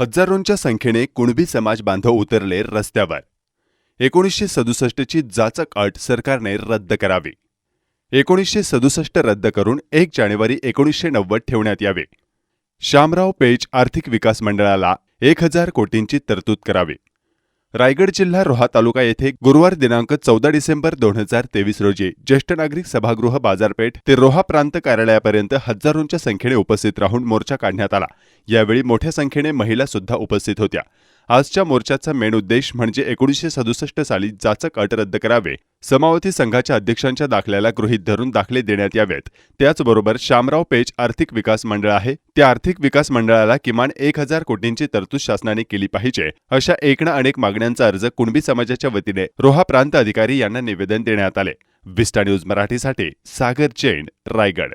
हजारोंच्या संख्येने कुणबी समाज बांधव उतरले रस्त्यावर. एकोणीसशे सदुसष्टची जाचक अट सरकारने रद्द करावी. एकोणीसशे सदुसष्ट रद्द करून एक जानेवारी एकोणीसशे नव्वद ठेवण्यात यावे. शामराव पेच आर्थिक विकास मंडळाला एक हजार कोटींची तरतूद करावी. रायगड जिल्हा रोहा तालुका येथे गुरुवार दिनांक चौदा डिसेंबर दोन हजार तेवीस रोजी ज्येष्ठ नागरिक सभागृह बाजारपेठ ते रोहा प्रांत कार्यालयापर्यंत हजारोंच्या संख्येने उपस्थित राहून मोर्चा काढण्यात आला. यावेळी मोठ्या संख्येने महिला सुद्धा उपस्थित होत्या. आजच्या मोर्चाचा मेन उद्देश म्हणजे एकोणीसशे सदुसष्ट साली जाचक अट रद्द करावे. समावती संघाच्या अध्यक्षांच्या दाखल्याला गृहीत धरून दाखले देण्यात यावेत. त्याचबरोबर शामराव पेच आर्थिक विकास मंडळ आहे. त्या आर्थिक विकास मंडळाला किमान एक हजार कोटींची तरतूद शासनाने केली पाहिजे. अशा एक ना अनेक मागण्यांचा अर्ज कुणबी समाजाच्या वतीने रोहा प्रांत अधिकारी यांना निवेदन देण्यात आले. विस्टा न्यूज मराठीसाठी सागर जैन रायगड.